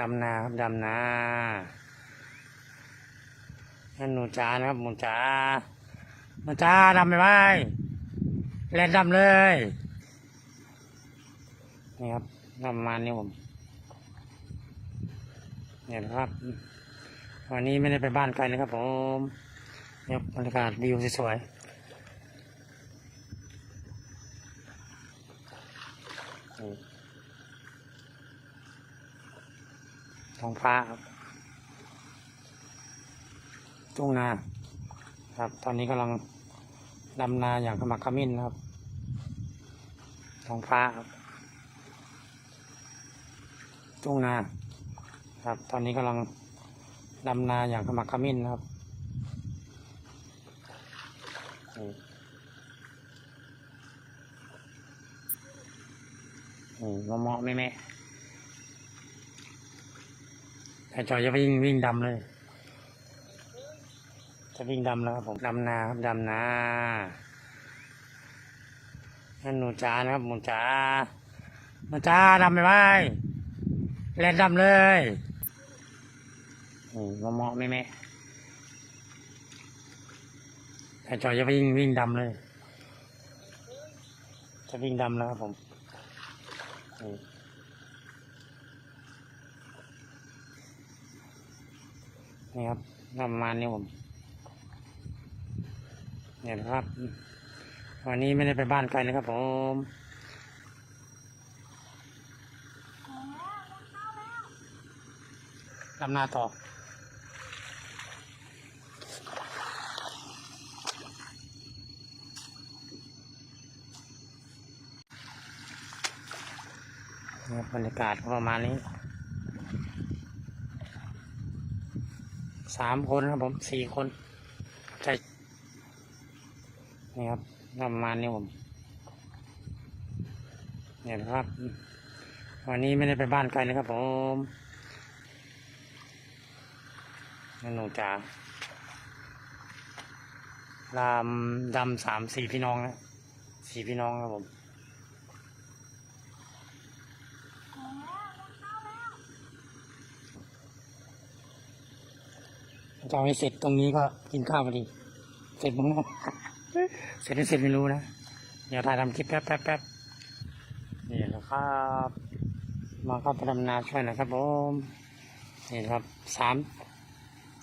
ดำนาครับดำนานั่นหนูจ้านะครับหนูจ้าหนูจ้าดำไปไหมแล่นดำเลยนี่ครับดำมานี้ผมเนี่ยนะครับ วันนี้ไม่ได้ไปบ้านไกลนะครับผมเนี่ยบรรยากาศวิวสวยๆ ท้องฟ้าครับทุ่งนา ครับ ตอนนี้กำลังดำนาอย่างขมักขม้นนครับท้องฟ้าครับทุ่งนา ครับ ตอนนี้กำลังดำนาอย่างขมักขม้นนครับนี่นี่มะเมาะแม่แม่ แต่จอยจะวิ่งวิ่งดำเลย จะวิ่งดำแล้วครับผมดำนาครับดำนานั่นหนูจ้านะครับหนูจ้าหนูจ้าดำไปไหมแล่นดำเลยนี่มะเมาะแม่แม่แต่จอยจะวิ่งวิ่งดำเลย จะวิ่งดำแล้วครับผม นี่ครับดำประมาณนี้ผมเนี่ยนครับ วันนี้ไม่ได้ไปบ้านไกลนะครับผมลำนาต่อเนี่ยบรรยากาศก็ประมาณนี้ สามคนครับผมสี่คนใช่นี่ครับประมาณนี้ผมเนี่ยนะครับ วันนี้ไม่ได้ไปบ้านไกลนะครับผมนั่นหนูจ๋ารามดำสามสี่พี่น้องนะสี่พี่น้องครับผม จะเอาให้เสร็จตรงนี้ก็กินข้าวพอดี เสร็จมั้งเสร็จไม่เสร็จไม่รู้นะ เดี๋ยวถ่ายทำคลิปแป๊บแป๊บแป๊บนี่นะครับ มาเข้าไปทำนาช่วยนะครับผมนี่ครับสาม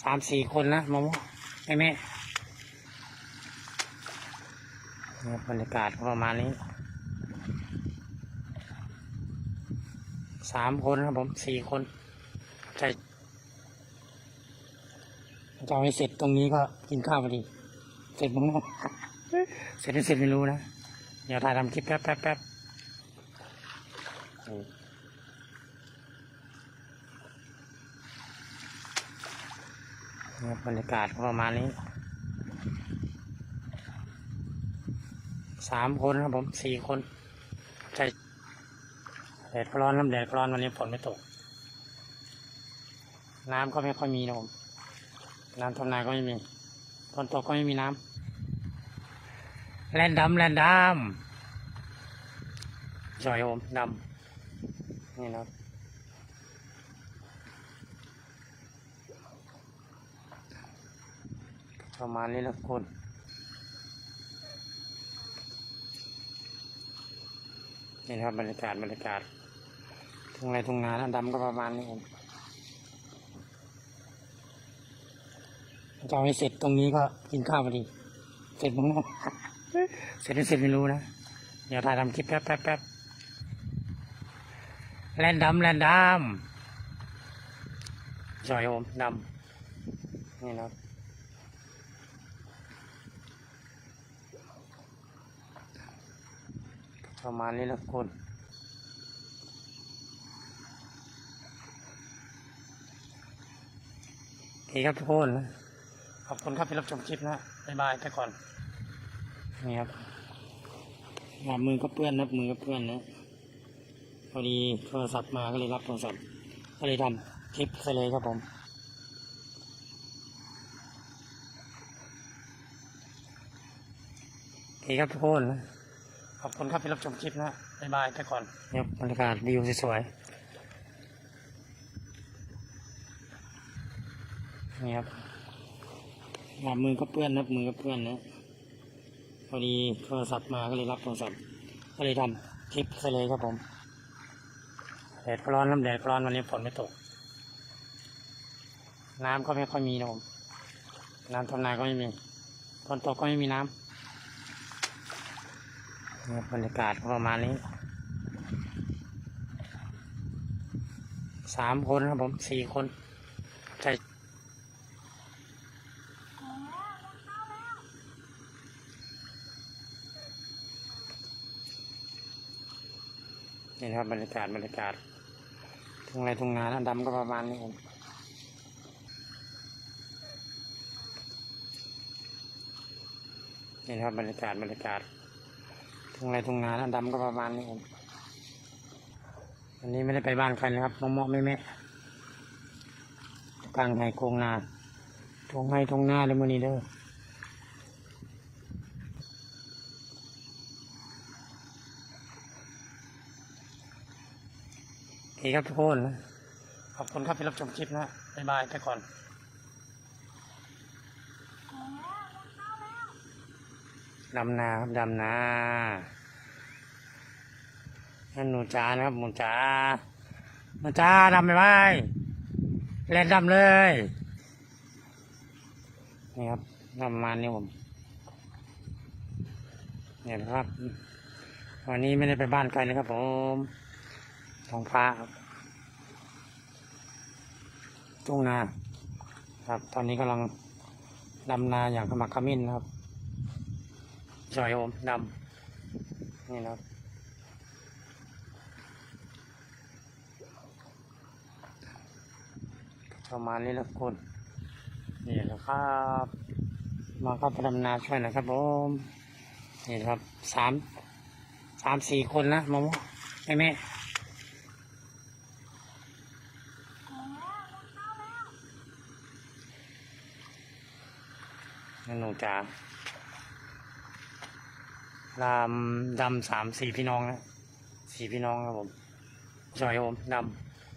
สามสี่คนนะมามแม่แม่บรรยากาศประมาณนี้สามคนครับผมสี่คนใช่ จะเอาให้เสร็จตรงนี้ก็กินข้าวพอดี เสร็จมั้งเสร็จไม่เสร็จไม่รู้นะ เดี๋ยวถ่ายทำคลิปแป๊บแป๊บแป๊บนี่นี่ครับรรยากาศประมาณนี้สามคนครับผมสี่คนใช่แดดร้อนน้ำแดดร้อนวันนี้ฝนไม่ตก น้ำก็ไม่ค่อยมีนะผม น้ำทำนาก็ไม่มีฝนตกก็ไม่มีน้ำแลนดำแลนดำสวยครับผมดำนี่นะครับประมาณนี้นะคนนี่นะครับบรรยากาศบรรยากาศทุ่งไรทุ่งนานะดำก็ประมาณนี้ผม จะเอาให้เสร็จตรงนี้ก็กินข้าวพอดี เสร็จมั้งเสร็จไม่เสร็จไม่รู้นะ เดี๋ยวถ่ายทำคลิปแป๊บแป๊บแป๊บแลนดำแลนดำสวยครับผมดำนี่นะประมาณนี้นะคนโอเคครับทุกคน ขอบคุณครับที่รับชมคลิปนะบ๊ายบายไปก่อน นี่ครับอ่ามือก็เปื้อนนะมือก็เปื้อนนะพอดีโทรศัพท์มาก็เลยรับโทรศัพท์ก็เลยทำคลิปไปเลยครับผมโอเคครับทุกคนนะขอบคุณครับที่รับชมคลิปนะบ๊ายบายไปก่อนเนี่ยบรรยากาศวิวสวยนี่ครับ อามือก็เปื้อนนะมือก็เปื้อนนะพอดีโทรศัพท์มาก็เลยรับโทรศัพท์ก็เลยทำคลิปซะเลยครับผมแดดร้อนน้ำแดดร้อนวันนี้ฝนไม่ตก น้ำก็ไม่ค่อยมีนะผมน้ำทำนาก็ไม่มีฝนตกก็ไม่มีน้ำบบรรยากาศก็ประมาณนี้สามคนครับผมสี่คนใช่ นี่นะครับบรรยากาศบรรยากาศทุ่งไรทุ่งนาแล้วดำก็ประมาณนี้ผมนี่นะครับบรรยากาศบรรยากาศทุ่งไรทุ่งนาแล้วดำก็ประมาณนี้ผมวันนี้ไม่ได้ไปบ้านใครนะครับน้องเมาะไม่แม่กลางไห้โคงนาทงไห้ทงนาเลยมื่อนี้เด้อ เคครับทุกคน ขอบคุณครับที่รับชมคลิปนะบ๊ายบายไปก่อนดำนาครับดำนานั่นหนูจ้านะครับหนูจ้าหนูจ้าดำไปไหมแล่นดำเลยนี่ครับดำประมาณนี้ผมเนี่ยนะครับ วันนี้ไม่ได้ไปบ้านใครนะครับผม ท้องฟ้าครับทุ่งนาครับ ตอนนี้กำลังดำนาอย่างขมักขมิ้นนะครับสวยผมดำนี่นะครับประมาณนี้นะคุณนี่แหละครับ มาเข้าไปดำนาช่วยนะครับผมนี่นะครับสามสามสี่คนนะมามแม่แม่ นั่นหนูจ๋าดำดำสามสี่พี่น้องนะสี่พี่น้องครับผมสวยผมด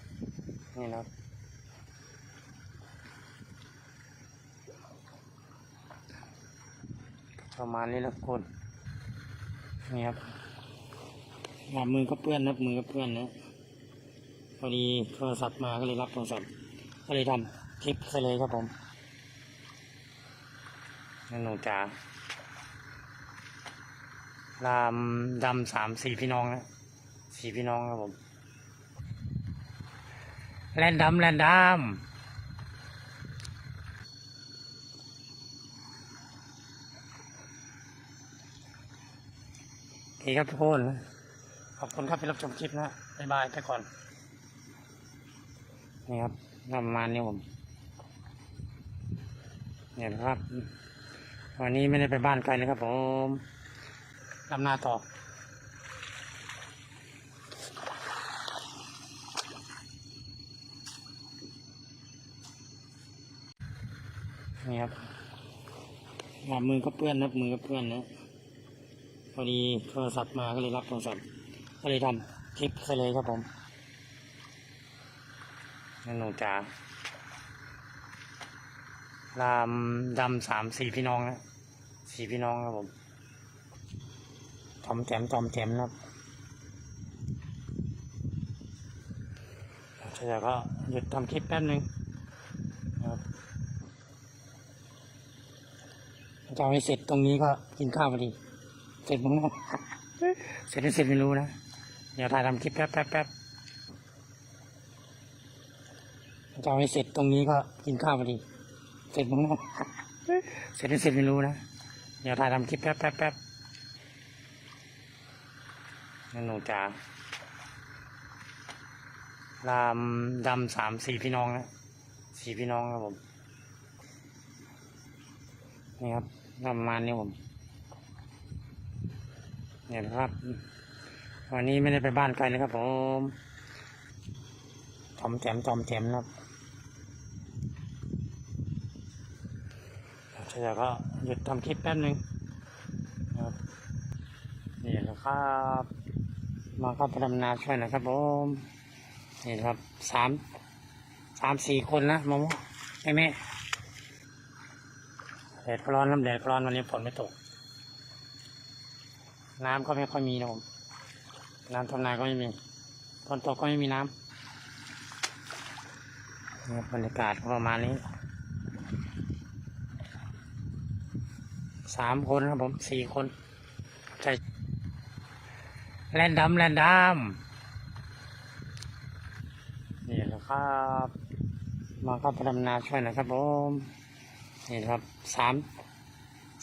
ำนี่นะประมาณนี้นะทุกคนนี่ครับอ่ามือก็เปื้อนนะมือก็เปื้อนนะพอดีโทรศัพท์มาก็เลยรับโทรศัพท์ก็เลยทำคลิปซะเลยครับผม นั่นหนูจ๋าดำดำสามสี่พี่น้องนะสี่พี่น้องครับผม แลนดำแลนดำโอเคครับทุกคน ขอบคุณครับที่รับชมคลิปนะบ๊ายบายไปก่อน นี่ครับประมาณนี้ผม เนี่ยนครับ วันนี้ไม่ได้ไปบ้านใครนะครับผมดำนาต่อ นี่ครับอ่ามือก็เปื้อนนะมือก็เปื้อนนะพอดีโทรศัพท์มาก็เลยรับโทรศัพท์ ก็เลยทำคลิปซะเลยครับผมนั่นหนูจ๋าดำดำสามสี่พี่น้องนะ สี่พี่น้องครับผมจอมแจมจอมแจมนะครับเดี๋ยก็หยุดทำคลิปแป๊บหนึ่งนะครับจะเอาให้เสร็จตรงนี้ก็กินข้าวพอดี เสร็จมั้งเสร็จไม่เสร็จไม่รู้นะ เดี๋ยวถ่ายทำคลิปแป๊บแป๊บแป๊บจะเอาให้เสร็จตรงนี้ก็กินข้าวพอดี เสร็จมั้งเสร็จไม่เสร็จไม่รู้นะ เดี๋ยวถ่ายทำคลิปแป๊บแป๊บแป๊บนั่นหนูจ๋าดำดำสามสี่พี่น้องนะสี่พี่น้องครับผม นี่ครับดำประมาณนี้ผมเนี่ยนะครับ วันนี้ไม่ได้ไปบ้านใครนะครับผมจอมแจมจอมแจมนะครับ เดี๋ยวก็หยุดทำคลิปแป๊บหนึ่งนะครับนี่แหละครับมาเข้าไปดำนาช่วยนะครับผมนี่ครับสามสามสี่คนนะมามแม่แม่แดก็ร้อนน้ำแดดร้อนวันนี้ฝนไม่ตก น้ำก็ไม่ค่อยมีนะผมน้ำทำนาก็ไม่มีฝนตกก็ไม่มีน้ำนี่ครับบรรยากาศก็ประมาณนี้ สามคนครับผมสี่คนใช่แลนดัมแลนดัมนี่แหละครับ มาเข้าไปดำนาช่วยนะครับผม นี่ครับสาม